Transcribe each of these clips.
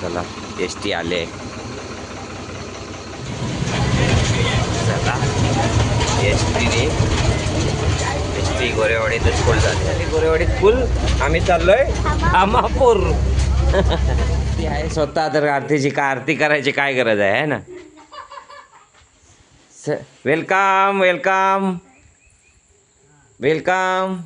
चला S T आले. चला एस टीने एस टी गोरेवाडीतच फुल झाली. आणि गोरेवाडीत फुल आम्ही चाललोय आमापूर ती आहे स्वतः तर आरतीची का आरती करायची काय गरज आहे है ना? वेलकम वेलकम वेलकम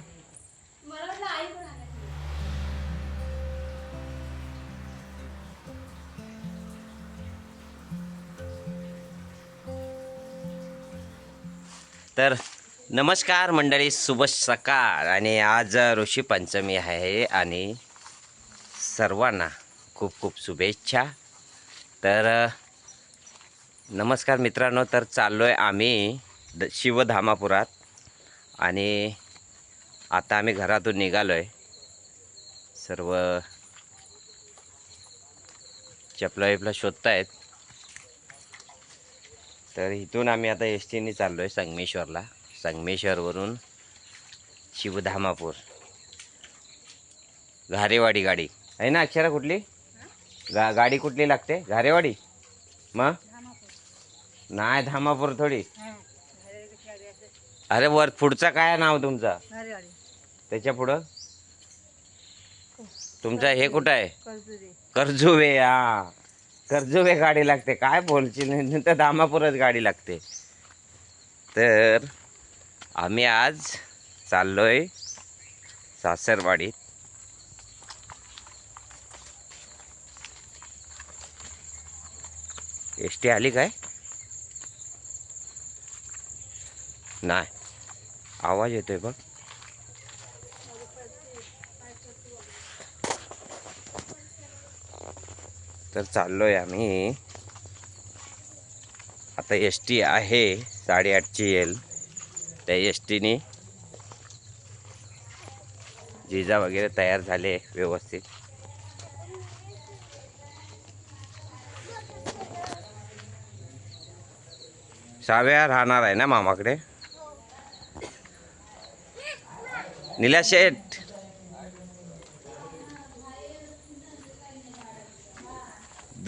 तर नमस्कार मंडळी शुभ सकाळ. आणि आज ऋषी पंचमी आहे आणि सर्वांना खूप खूप शुभेच्छा. तर नमस्कार मित्रांनो तर चाललो आहे आम्ही द शिवधामापुरात. आणि आता आम्ही घरातून निघालो आहे सर्व चपला विपला शोधतायत. तर इथून आम्ही आता एस टीने चाललो आहे संगमेश्वरला. संगमेश्वरवरून शिवधामापूर. घारेवाडी गाडी. आहे ना अक्षरा कुठली? गा गाडी कुठली लागते? घारेवाडी? मग नाही धामापूर थोडी. अरे वर पुढचा काय नाव तुमचा? त्याच्या पुढं? तुमचा हे कुठं आहे? कर्जुवे हा. कर्जुवे गाडी लागते. काय बोलशील? नाही तर धामापूरच गाडी लागते. तर आम्ही आज चाललोय सासरवाडीत. एस टी आली काय? नाही. आवाज येतोय बघ. तर चाललोय आम्ही. आता एस टी आहे साडेआठची येईल. त्या एस टीने जिजा वगैरे तयार झाले व्यवस्थित. साव्या राहणार आहे ना मामाकडे? निला शेठ!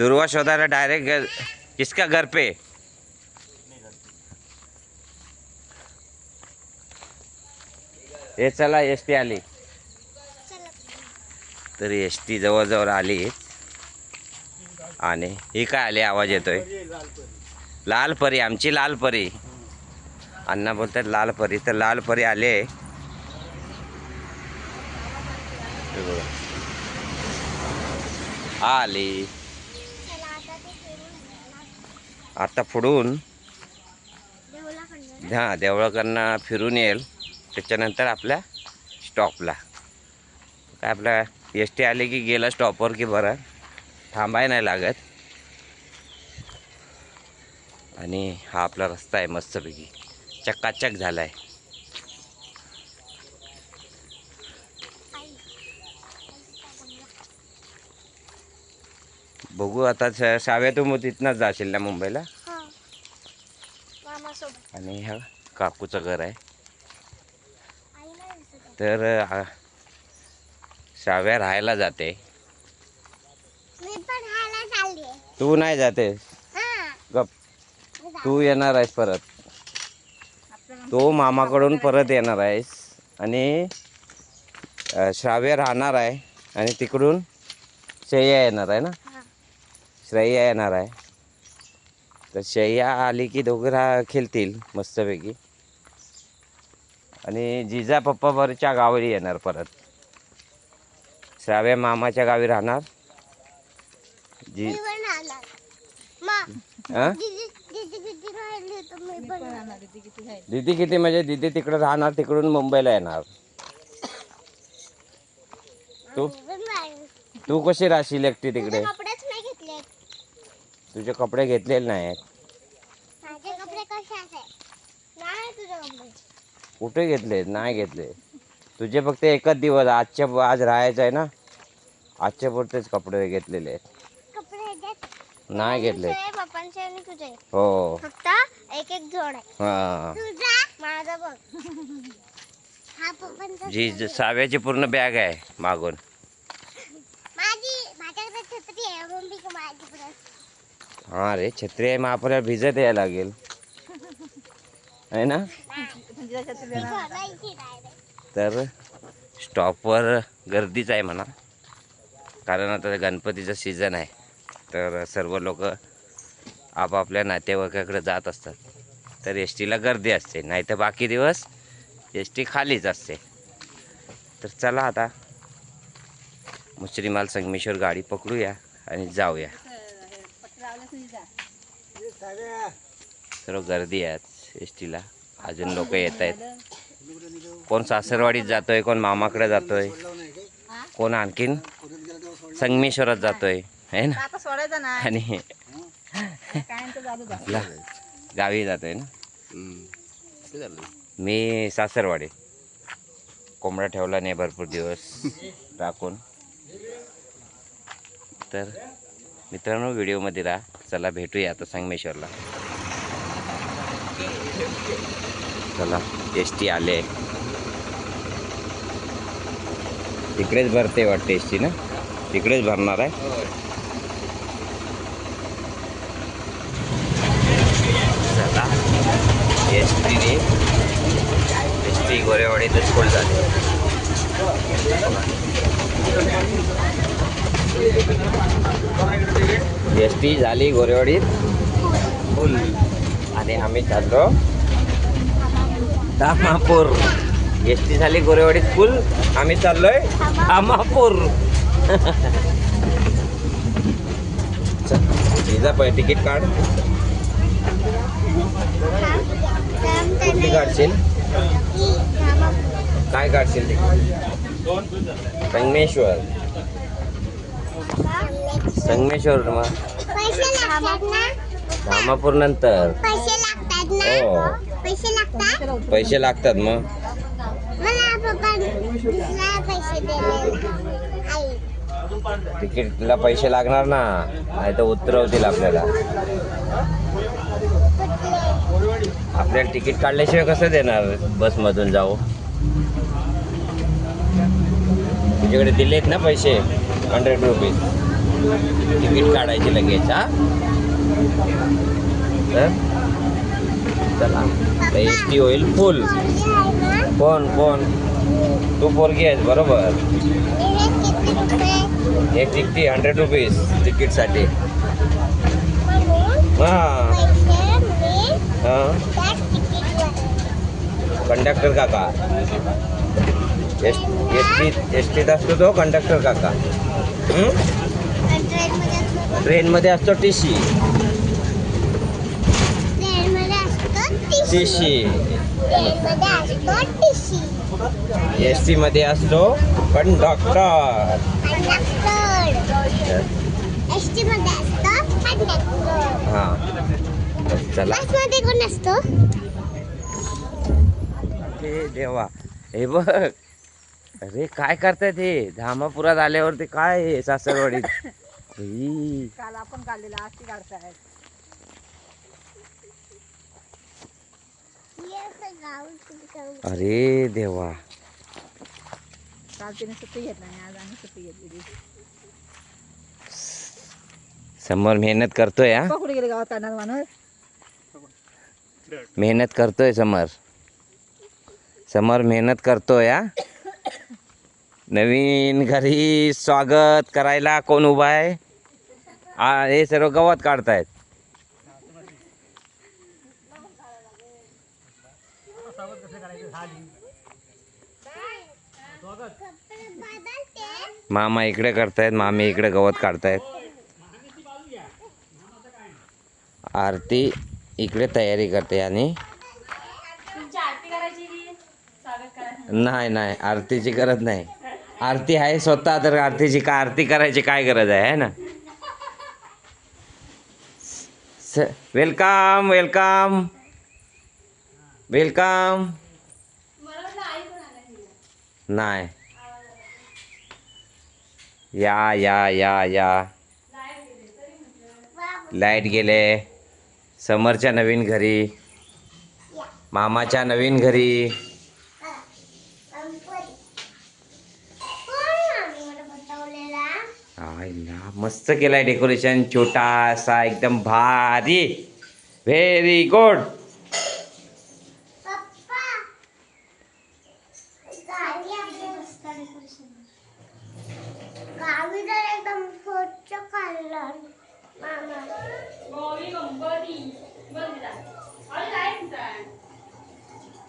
दुर्वा शोधायला डायरेक्ट किसका घर पे? हे चला एस टी आली. तर एस टी जवळजवळ आली. आणि ही काय आली? आवाज येतोय. लाल परी आमची लाल परी. अण्णा बोलतात लाल परी. तर लाल परी आले. आली. आता पुढून हां देवळाकडनं फिरून येईल. त्याच्यानंतर आपल्या स्टॉपला काय आपल्या एस टी आली की गेलं स्टॉपवर की बरं. थांबाय नाही लागत. आणि हा आपला रस्ता आहे मस्तपैकी. चक्काचक झाला आहे बघू आता साव्या तू मग तिथनंच जाशील ना मुंबईला? आणि ह्या काकूचं घर आहे. दिसत. तर साव्या राहायला जाते. मी पण राहायला चालली आहे. तू नाही जाते? हा. गप. मी जा- तू येणार आहेस परत. तो मामाकडून परत येणार आहेस. आणि अ, श्राव्य राहणार आहे. आणि तिकडून श्रेया येणार आहे ना. श्रेया येणार आहे. तर श्रेया आली की दोघं रा खेळतील मस्तपैकी. आणि जिजा पप्पा बरच्या गावी येणार परत. श्राव्या मामाच्या गावी राहणार. जी हां? दीदी किती म्हणजे दिदी तिकडे राहणार तिकडून मुंबईला येणार. तू. तू कशी राहशील एकटी तिकडे? तुझे कपडे घेतलेले नाहीत. माझे कपडे कशाचे नाही तुझे कपडे. कुठे घेतले? नाही घेतले. तुझे फक्त एकच दिवस आजच्या आज राहायचं आहे ना? आजच्या पुरतेच कपडे घेतलेले आहेत. कपडे नाही घेतले तुझे, पप्पांचे आणि तुझे हो. फक्त एक एक जोड आहे. हां. तुझा माझा बघ. हा पप्पांचा जी जी साव्याची पूर्ण बॅग आहे मागून. माझी माझ्या हा रे छत्री आहे मग आपल्याला भिजत यायला लागेल. आहे ना? तर स्टॉपवर गर्दीच आहे म्हणा. कारण आता गणपतीचं सीझन आहे. तर सर्व लोक आपापल्या नातेवाईकाकडे जात असतात. तर एस टीला गर्दी असते. नाही तर बाकी दिवस एस टी खालीच असते. तर चला आता. मुश्रीमाल संगमेश्वर गाडी पकडूया आणि जाऊया. सर्व गर्दी आहे एस टीला अजून लोक येत आहेत. कोण सासरवाडीत जातोय कोण मामाकडे जातोय कोण आणखीन संगमेश्वरात जातोय है ना? आणि आपला गावी जातोय ना? मी सासरवाडी. कोंबडा ठेवला नाही भरपूर दिवस राखून. तर मित्रांनो व्हिडिओमध्ये राहा. चला भेटूया आता संगमेश्वरला. चला एस टी आले. तिकडेच भरते वाटते एस टी ना? तिकडेच भरणार आहे? चला एस टीने एस टी गोरेवाडीतच फुल झाली. एस टी झाली गोरेवाडीत. फुल. आणि आम्ही चाललो. धामापूर. एस टी झाली गोरेवाडीत फुल. आम्ही चाललोय धामापूर. जा पै तिकीट काढ. कुठली काढशील. काय काढशील ते? संगमेश्वर संगमेश्वर धामापूर नंतर. पैसे लागतात हो. पैसे लागतात? मग. तिकीटला पैसे लागणार ना? नाही तर उतरवतील आपल्याला. आपल्याला तिकीट काढल्याशिवाय कसं देणार? बसमधून जाऊ. तुझ्याकडे दिलेत ना पैसे? Hundred rupees. तिकीट काढायची लगेच हा? तर चला एस टी होईल फुल कोण कोण? तू पोरगी आहेस बरोबर. एक तिकटी हंड्रेड रुपीज तिकीटसाठी. म्हणून हां. कंडक्टर काका. एस एस टी एस टीत असतो तो कंडक्टर काका. ट्रेनमध्ये असतो ट्रेनमध्ये असतो टी सी एस टी मध्ये असतो कंडक्टर हां. तर चला. बसमध्ये कोण असतो? हे देवा. हे बघ. अरे काय करतायत हे? धामापुरात आल्यावरती काय हे सासरवाडीत? ई, काल आपण काढलेला आज ती काढतायत. हे असं गाव किती गाव. अरे देवा. काल तिने सुट्टी घेतला नाही आज आम्ही सुट्टी घेतलेली समोर मेहनत करतोय हा? कुठे गेले गावात माणूस. मेहनत करतोय समर. समर मेहनत करतोय हा? नवीन घरी स्वागत करायला कोण उभा आहे? आ, हे सर्व गवत काढतायत. मामा इकडे करतायत मामी इकडे गवत काढतायत. आरती इकडे तयारी करते आणि नाही नाही आरतीची गरज नाही. आरती आहे स्वतः तर आरतीची का आरती करायची काय गरज आहे है ना? वेलकम वेलकम वेलकम नाही. या या या या. लाइट गेले. समरच्या नवीन घरी. मामाच्या नवीन घरी कोण आम्ही मला बसवलेला हा आईला मस्त केलाय डेकोरेशन छोटासा एकदम भारी. व्हेरी गुड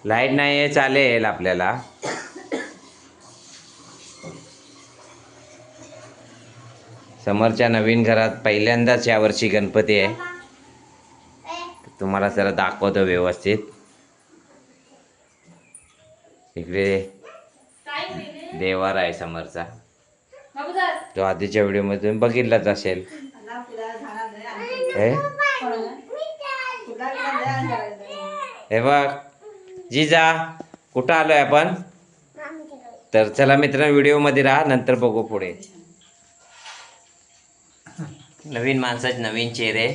लाइट नाही आहे. चालेल आपल्याला. समोरच्या नवीन घरात पहिल्यांदाच यावर्षी गणपती आहे. तुम्हाला जरा दाखवतो व्यवस्थित. इकडे देवार आहे समोरचा. तो आधीच्या व्हिडिओमध्ये तुम्ही बघितलाच असेल. हे बघ. जिजा कुठं आलोय आपण? तर चला मित्रांनो व्हिडिओमध्ये राहा नंतर बघू पुढे. नवीन माणसाचे नवीन चेहरे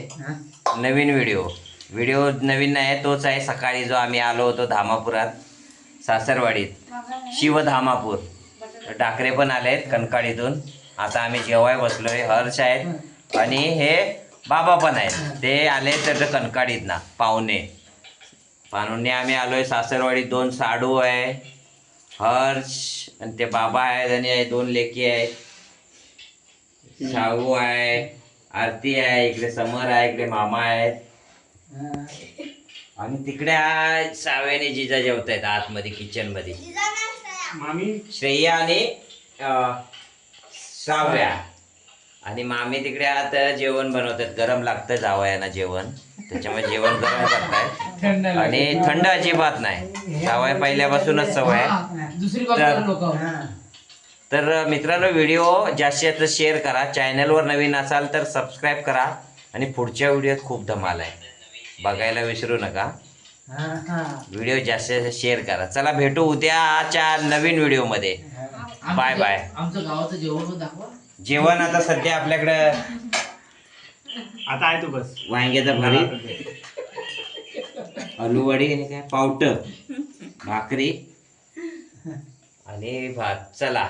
नवीन व्हिडिओ. व्हिडिओ नवीन नाही तोच आहे. सकाळी जो आम्ही आलो होतो धामापुरात सासरवाडीत शिवधामापूर डाकरे पण आलेत कणकाळीतून. आता आम्ही जेवाय बसलोय हर्ष आहेत आणि हे बाबा पण आहेत. ते आले तर कणकाळीत ना पाहुणे. पाहुणे आम्ही आलोय सासरवाडीत दोन साडू आहे हर्ष आणि ते बाबा आहेत आणि दोन लेकी आहेत. शाहू आहे. आरती आहे इकडे समर आहे इकडे मामा आहेत. आणि तिकडे आहे सावेने जिजा जेवत आहेत आतमध्ये किचनमध्ये मामी? श्रेया आणि साव्या. आणि मामी तिकडे आत जेवण बनवतात. गरम लागतं जावयाना जेवण. त्याच्यामुळे जेवण गरम करतायत. थंड आणि थंड अजिबात नाही. जावया पहिल्यापासूनच सवय आहे. दुसरी तर- मित्रांनो व्हिडिओ जास्तीत जास्त शेअर करा. चॅनलवर नवीन असाल तर सबस्क्राईब करा. आणि पुढच्या व्हिडिओत खूप धमाल आहे. बघायला विसरू नका. व्हिडिओ जास्तीत जास्त शेअर करा. चला भेटू उद्याच्या नवीन व्हिडिओमध्ये. Bye bye. आमचं गावाचं जेवण दाखवा. जेवण आता सध्या आपल्याकडं आता आहे तू बस. वांग्याचं भरीत आलूवडी आणि काय? पावट. भाकरी. आणि भात. चला.